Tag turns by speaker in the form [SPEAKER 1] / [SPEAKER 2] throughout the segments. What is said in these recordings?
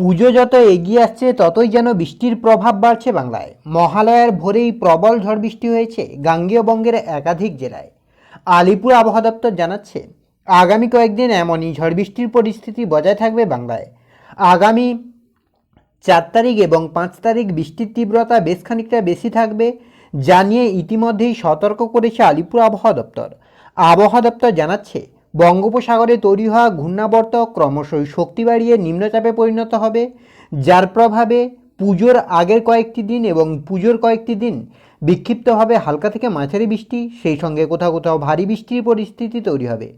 [SPEAKER 1] পুজো যত এগিয়ে আসছে, ততই যেন বৃষ্টির প্রভাব বাড়ছে বাংলায়। মহালয়ার ভোরেই প্রবল ঝড় বৃষ্টি হয়েছে গাঙ্গেয় বঙ্গের একাধিক জেলায়। আলিপুর আবহাওয়া দপ্তর জানাচ্ছে, আগামী কয়েকদিন এমনই ঝড় বৃষ্টির পরিস্থিতি বজায় থাকবে বাংলায়। আগামী চার তারিখ এবং পাঁচ তারিখ বৃষ্টির তীব্রতা বেশ খানিকটা বেশি থাকবে জানিয়ে ইতিমধ্যেই সতর্ক করেছে আলিপুর আবহাওয়া দপ্তর। আবহাওয়া দপ্তর জানাচ্ছে বঙ্গোপসাগরে তৈরি হওয়া ঘূর্ণাবর্ত ক্রমশই শক্তি বাড়িয়ে নিম্নচাপে পরিণত হবে, যার প্রভাবে পুজোর আগের কয়েকটি দিন এবং পুজোর কয়েকটি দিন বিক্ষিপ্তভাবে হালকা থেকে মাঝারি বৃষ্টি, সেই সঙ্গে কোথাও কোথাও ভারী বৃষ্টির পরিস্থিতি তৈরি হবে।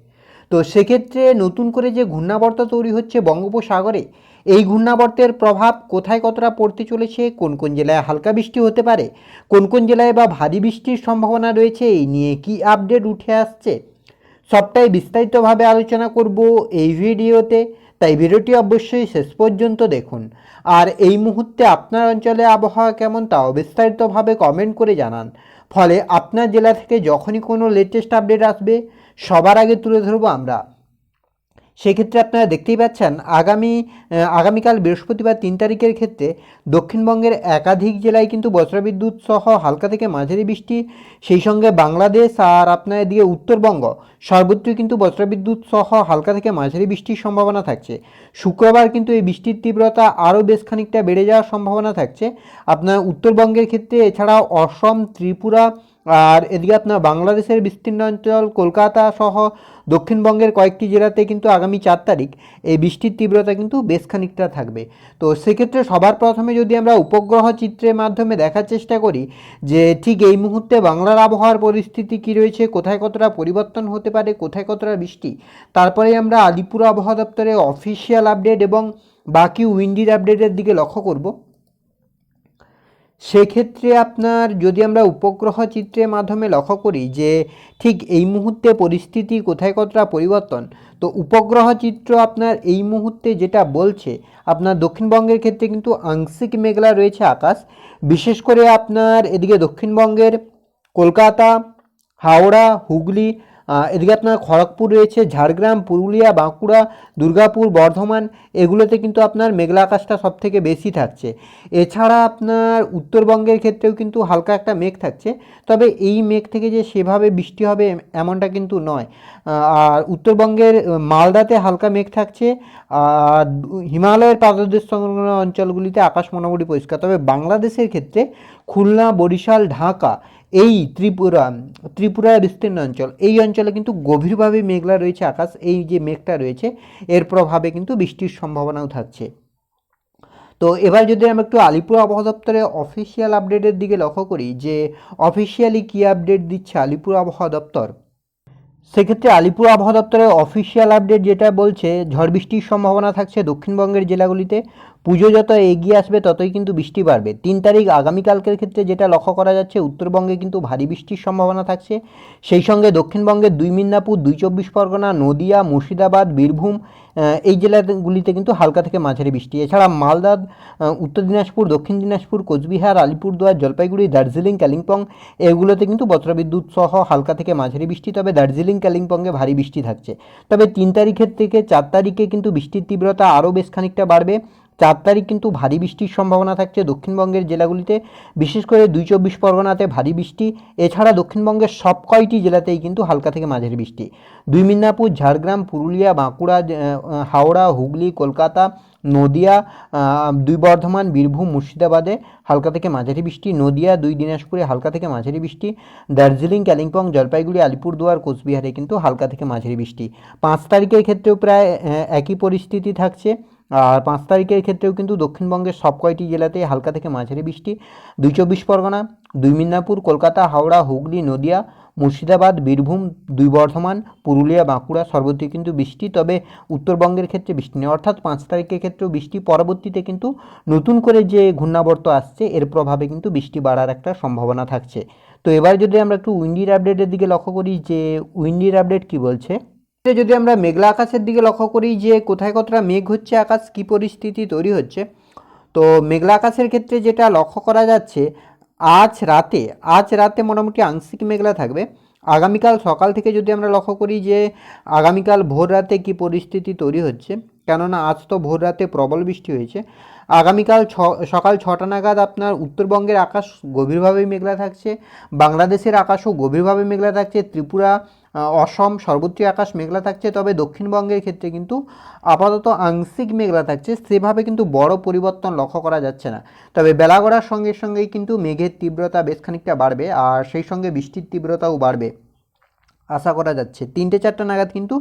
[SPEAKER 1] তো সেক্ষেত্রে নতুন করে যে ঘূর্ণাবর্ত তৈরি হচ্ছে বঙ্গোপসাগরে, এই ঘূর্ণাবর্তের প্রভাব কোথায় কতটা পড়তে চলেছে, কোন কোন জেলায় হালকা বৃষ্টি হতে পারে, কোন কোন জেলায় বা ভারী বৃষ্টির সম্ভাবনা রয়েছে, এই নিয়ে কি আপডেট উঠে আসছে? সবটাই বিস্তারিতভাবে আলোচনা করব এই ভিডিওতে, তাই ভিডিওটি অবশ্যই শেষ পর্যন্ত দেখুন। আর এই মুহূর্তে আপনার অঞ্চলে আবহাওয়া কেমন তাও বিস্তারিতভাবে কমেন্ট করে জানান। ফলে আপনার জেলা থেকে যখনই কোনো লেটেস্ট আপডেট আসবে, সবার আগে তুলে ধরবো আমরা। সেক্ষেত্রে আপনারা দেখতেই পাচ্ছেন, আগামী আগামীকাল বৃহস্পতিবার তিন তারিখের ক্ষেত্রে দক্ষিণবঙ্গের একাধিক জেলায় কিন্তু বজ্রবিদ্যুৎ সহ হালকা থেকে মাঝারি বৃষ্টি, সেই সঙ্গে বাংলাদেশ আর আপনার এদিকে উত্তরবঙ্গ সর্বত্রই কিন্তু বজ্রবিদ্যুৎ সহ হালকা থেকে মাঝারি বৃষ্টির সম্ভাবনা থাকছে। শুক্রবার কিন্তু এই বৃষ্টির তীব্রতা আরও বেশ খানিকটা বেড়ে যাওয়ার সম্ভাবনা থাকছে। আপনার উত্তরবঙ্গের ক্ষেত্রে এছাড়াও অসম, ত্রিপুরা আর এদিকে আপনার বাংলাদেশের বিস্তীর্ণ অঞ্চল কলকাতা সহ দক্ষিণবঙ্গের কয়েকটি জেলাতে কিন্তু আগামী চার তারিখ এই বৃষ্টির তীব্রতা কিন্তু বেশ খানিকটা থাকবে। তো সেক্ষেত্রে সবার প্রথমে যদি আমরা উপগ্রহ চিত্রের মাধ্যমে দেখার চেষ্টা করি যে ঠিক এই মুহূর্তে বাংলার আবহাওয়ার পরিস্থিতি কী রয়েছে, কোথায় কতটা পরিবর্তন হতে পারে, কোথায় কতটা বৃষ্টি, তারপরে আমরা আলিপুর আবহাওয়া দপ্তরের অফিসিয়াল আপডেট এবং বাকি উইন্ডির আপডেটের দিকে লক্ষ্য করব। সেক্ষেত্রে আপনার যদি আমরা উপগ্রহ চিত্রের মাধ্যমে লক্ষ্য করি যে ঠিক এই মুহূর্তে পরিস্থিতি কোথায় কতটা পরিবর্তন, তো উপগ্রহ চিত্র আপনার এই মুহূর্তে যেটা বলছে, আপনার দক্ষিণবঙ্গের ক্ষেত্রে কিন্তু আংশিক মেঘলা রয়েছে আকাশ। বিশেষ করে আপনার এদিকে দক্ষিণবঙ্গের কলকাতা, হাওড়া, হুগলি এদিকে আপনার খড়গপুর রয়েছে, ঝাড়গ্রাম, পুরুলিয়া, বাঁকুড়া, দুর্গাপুর, বর্ধমান, এগুলোতে কিন্তু আপনার মেঘলা আকাশটা সব থেকে বেশি থাকছে। এছাড়া আপনার উত্তরবঙ্গের ক্ষেত্রেও কিন্তু হালকা একটা মেঘ থাকছে, তবে এই মেঘ থেকে যে সেভাবে বৃষ্টি হবে এমনটা কিন্তু নয়। আর উত্তরবঙ্গের মালদাতে হালকা মেঘ থাকছে, আর হিমালয়ের পাদদেশ সংলগ্ন অঞ্চলগুলিতে আকাশ মোটামুটি পরিষ্কার, তবে বাংলাদেশের ক্ষেত্রে খুলনা, বরিশাল, ঢাকা এই ত্রিপুরা ত্রিপুরা বিস্তীর্ণ অঞ্চল, এই অঞ্চলে কিন্তু গভীরভাবে মেঘলা রয়েছে আকাশ, এই যে মেঘটা রয়েছে, এর প্রভাবে কিন্তু বৃষ্টির সম্ভাবনাও থাকছে। তো এবার যদি আমরা একটু আলিপুর আবহাওয়া দপ্তরের অফিসিয়াল আপডেটের দিকে লক্ষ্য করি, যে অফিসিয়ালি কী আপডেট দিচ্ছে আলিপুর আবহাওয়া দপ্তর? সেক্ষেত্রে আলিপুর আবহাওয়া দপ্তরের অফিসিয়াল আপডেট যেটা বলছে, ঝড় বৃষ্টির সম্ভাবনা থাকছে দক্ষিণবঙ্গের জেলাগুলিতে। পুজো যত এগিয়ে আসবে, ততই কিন্তু বৃষ্টি বাড়বে। তিন তারিখ আগামীকালকের ক্ষেত্রে যেটা লক্ষ্য করা যাচ্ছে, উত্তরবঙ্গে কিন্তু ভারী বৃষ্টির সম্ভাবনা থাকছে। সেই সঙ্গে দক্ষিণবঙ্গের দুই মিদনাপুর, দুই চব্বিশ পরগনা, নদিয়া, মুর্শিদাবাদ, বীরভূম এই জেলাগুলিতে কিন্তু হালকা থেকে মাঝারি বৃষ্টি। এছাড়া মালদা উত্তর দিনাজপুর, দক্ষিণ দিনাজপুর, কোচবিহার, আলিপুরদুয়ার, জলপাইগুড়ি, দার্জিলিং, কালিম্পং, এগুলোতে কিন্তু বজ্রবিদ্যুৎ সহ হালকা থেকে মাঝারি বৃষ্টি, তবে দার্জিলিং, কালিম্পংয়ে ভারী বৃষ্টি থাকছে। তবে তিন তারিখের থেকে চার তারিখে কিন্তু বৃষ্টির তীব্রতা আরও বেশ খানিকটা বাড়বে। চার তারিখ কিন্তু ভারী বৃষ্টির সম্ভাবনা থাকছে দক্ষিণবঙ্গের জেলাগুলিতে। বিশেষ করে দুই চব্বিশ পরগনাতে ভারী বৃষ্টি। এছাড়া দক্ষিণবঙ্গের সব কয়টি জেলাতেই কিন্তু হালকা থেকে মাঝারি বৃষ্টি। দুই মিদনাপুর, ঝাড়গ্রাম, পুরুলিয়া, বাঁকুড়া হাওড়া, হুগলি, কলকাতা, নদিয়া দুই বর্ধমান, বীরভূম, মুর্শিদাবাদে হালকা থেকে মাঝারি বৃষ্টি। নদিয়া, দুই দিনাজপুরে হালকা থেকে মাঝারি বৃষ্টি। দার্জিলিং, কালিম্পং, জলপাইগুড়ি, আলিপুরদুয়ার, কোচবিহারে কিন্তু হালকা থেকে মাঝারি বৃষ্টি। পাঁচ তারিখের ক্ষেত্রেও প্রায় একই পরিস্থিতি থাকছে। আর পাঁচ তারিখের ক্ষেত্রেও কিন্তু দক্ষিণবঙ্গের সব কয়টি জেলাতে হালকা থেকে মাঝারি বৃষ্টি। দুই চব্বিশ পরগনা, দুই মিদনাপুর, কলকাতা, হাওড়া, হুগলি, নদিয়া, মুর্শিদাবাদ, বীরভূম, দুই বর্ধমান, পুরুলিয়া, বাঁকুড়া সর্বত্রই কিন্তু বৃষ্টি। তবে উত্তরবঙ্গের ক্ষেত্রে বৃষ্টি নেই। অর্থাৎ পাঁচ তারিখের ক্ষেত্রেও বৃষ্টি। পরবর্তীতে কিন্তু নতুন করে যে ঘূর্ণাবর্ত আসছে, এর প্রভাবে কিন্তু বৃষ্টি বাড়ার একটা সম্ভাবনা থাকছে। তো এবার যদি আমরা একটু উইন্ডির আপডেটের দিকে লক্ষ্য করি, যে উইন্ডির আপডেট কি বলছে? যদি আমরা মেঘলা আকাশের দিকে লক্ষ্য করি যে কোথায় কতটা মেঘ হচ্ছে, আকাশ কী পরিস্থিতি তৈরি হচ্ছে, তো মেঘলা আকাশের ক্ষেত্রে যেটা লক্ষ্য করা যাচ্ছে, আজ রাতে আজ রাতে মোটামুটি আংশিক মেঘলা থাকবে। আগামীকাল সকাল থেকে যদি আমরা লক্ষ্য করি যে আগামীকাল ভোর রাতে কী পরিস্থিতি তৈরি হচ্ছে, কেননা আজ তো ভোর রাতে প্রবল বৃষ্টি হয়েছে। আগামীকাল ছ, সকাল ছটা নাগাদ আপনার উত্তরবঙ্গের আকাশ গভীরভাবে মেঘলা থাকছে, বাংলাদেশের আকাশও গভীরভাবে মেঘলা থাকছে, ত্রিপুরা অসম, সর্বোচ্চ আকাশ মেঘলা থাকছে, তবে দক্ষিণবঙ্গের ক্ষেত্রে কিন্তু আপাতত আংশিক মেঘলা থাকছে। সেভাবে কিন্তু বড় পরিবর্তন লক্ষ্য করা যাচ্ছে না। তবে বেলা গড়ার সঙ্গে সঙ্গেই কিন্তু মেঘের তীব্রতা বেশ খানিকটা বাড়বে, আর সেই সঙ্গে বৃষ্টির তীব্রতাও বাড়বে। আশা করা যাচ্ছে। তিনটে চারটা নাগাদ কিন্তু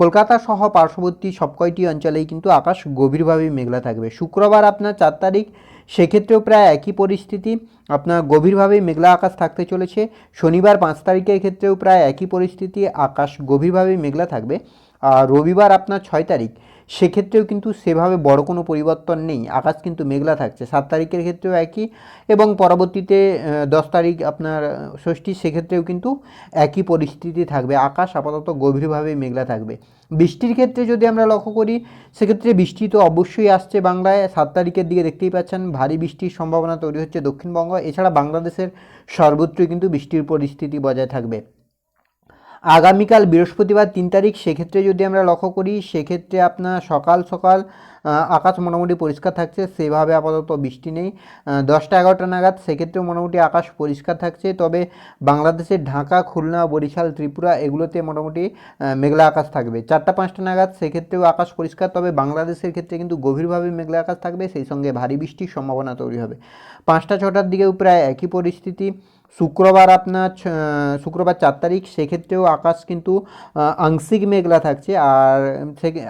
[SPEAKER 1] কলকাতা সহ পার্শ্ববর্তী সব কয়টি অঞ্চলেই কিন্তু আকাশ গভীরভাবে মেঘলা থাকবে। শুক্রবার আপনার চার তারিখ, সেক্ষেত্রেও প্রায় একই পরিস্থিতি, আপনার গভীরভাবে মেঘলা আকাশ থাকতে চলেছে। শনিবার পাঁচ তারিখের ক্ষেত্রেও প্রায় একই পরিস্থিতি, আকাশ গভীরভাবে মেঘলা থাকবে। আর রবিবার আপনার ছয় তারিখ সেক্ষেত্রেও কিন্তু সেভাবে বড় কোনো পরিবর্তন নেই। আকাশ কিন্তু মেঘলা থাকছে। সাত তারিখের ক্ষেত্রেও একই এবং পরবর্তীতে দশ তারিখ আপনার ষষ্ঠী, সেক্ষেত্রেও কিন্তু একই পরিস্থিতি থাকবে। আকাশ আপাতত গভীরভাবে মেঘলা থাকবে। বৃষ্টির ক্ষেত্রে যদি আমরা লক্ষ্য করি, সেক্ষেত্রে বৃষ্টি তো অবশ্যই আসছে বাংলায়। সাত তারিখের দিকে দেখতেই পাচ্ছেন, ভারী বৃষ্টির সম্ভাবনা তৈরি হচ্ছে দক্ষিণবঙ্গ। এছাড়া বাংলাদেশের সর্বত্রই কিন্তু বৃষ্টির পরিস্থিতি বজায় থাকবে। আগামীকাল বৃহস্পতিবার তিন তারিখ, সেক্ষেত্রে যদি আমরা লক্ষ্য করি, সেক্ষেত্রে আপনার সকাল সকাল আকাশ মোটামুটি পরিষ্কার থাকছে, সেভাবে আপাতত বৃষ্টি নেই। দশটা এগারোটা নাগাদ সেক্ষেত্রেও মোটামুটি আকাশ পরিষ্কার থাকছে। তবে বাংলাদেশের ঢাকা, খুলনা, বরিশাল, ত্রিপুরা এগুলোতে মোটামুটি মেঘলা আকাশ থাকবে। চারটা পাঁচটা নাগাদ সেক্ষেত্রেও আকাশ পরিষ্কার, তবে বাংলাদেশের ক্ষেত্রে কিন্তু গভীরভাবে মেঘলা আকাশ থাকবে, সেই সঙ্গে ভারী বৃষ্টির সম্ভাবনা তৈরি হবে। পাঁচটা, ছটার দিকেও প্রায় একই পরিস্থিতি। শুক্রবার আপনার শুক্রবার চার তারিখ, সেক্ষেত্রেও আকাশ কিন্তু আংশিক মেঘলা থাকছে আর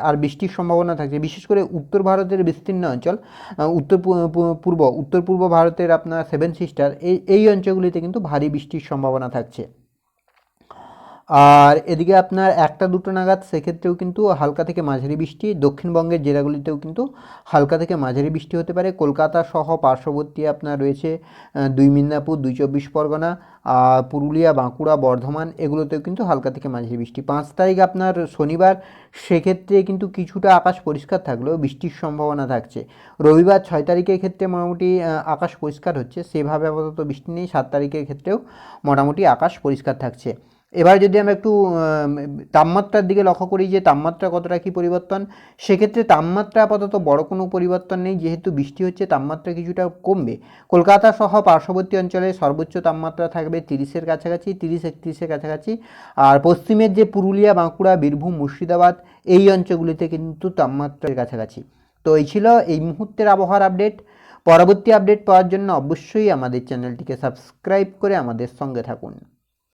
[SPEAKER 1] আর বৃষ্টির সম্ভাবনা থাকছে। বিশেষ করে উত্তর ভারতের বিস্তীর্ণ অঞ্চল উত্তর পূর্ব উত্তর পূর্ব ভারতের আপনার সেভেন সিস্টার, এই এই অঞ্চলগুলিতে কিন্তু ভারী বৃষ্টির সম্ভাবনা থাকছে। আর এদিকে আপনার একটা দুটো নাগাদ, সেক্ষেত্রেও কিন্তু হালকা থেকে মাঝারি বৃষ্টি, দক্ষিণবঙ্গের জেলাগুলিতেও কিন্তু হালকা থেকে মাঝারি বৃষ্টি হতে পারে। কলকাতা সহ পার্শ্ববর্তী আপনার রয়েছে দুই মিদনাপুর, দুই চব্বিশ পরগনা, আর পুরুলিয়া, বাঁকুড়া, বর্ধমান, এগুলোতেও কিন্তু হালকা থেকে মাঝারি বৃষ্টি। পাঁচ তারিখ আপনার শনিবার, সেক্ষেত্রে কিন্তু কিছুটা আকাশ পরিষ্কার থাকলেও বৃষ্টির সম্ভাবনা থাকছে। রবিবার ছয় তারিখের ক্ষেত্রে মোটামুটি আকাশ পরিষ্কার হচ্ছে। সেভাবে আপাতত বৃষ্টি নেই, সাত তারিখের ক্ষেত্রেও মোটামুটি আকাশ পরিষ্কার থাকছে। এবার যদি আমরা একটু তাপমাত্রার দিকে লক্ষ্য করি যে তাপমাত্রা কতটা কী পরিবর্তন, সেক্ষেত্রে তাপমাত্রা আপাতত বড় কোনো পরিবর্তন নেই। যেহেতু বৃষ্টি হচ্ছে, তাপমাত্রা কিছুটা কমবে। কলকাতা সহ পার্শ্ববর্তী অঞ্চলে সর্বোচ্চ তাপমাত্রা থাকবে তিরিশের কাছাকাছি, তিরিশ একত্রিশের কাছাকাছি। আর পশ্চিমের যে পুরুলিয়া, বাঁকুড়া, বীরভূম, মুর্শিদাবাদ, এই অঞ্চলগুলিতে কিন্তু তাপমাত্রার কাছাকাছি। তো এই ছিল এই মুহূর্তের আবহাওয়ার আপডেট। পরবর্তী আপডেট পাওয়ার জন্য অবশ্যই আমাদের চ্যানেলটিকে সাবস্ক্রাইব করে আমাদের সঙ্গে থাকুন।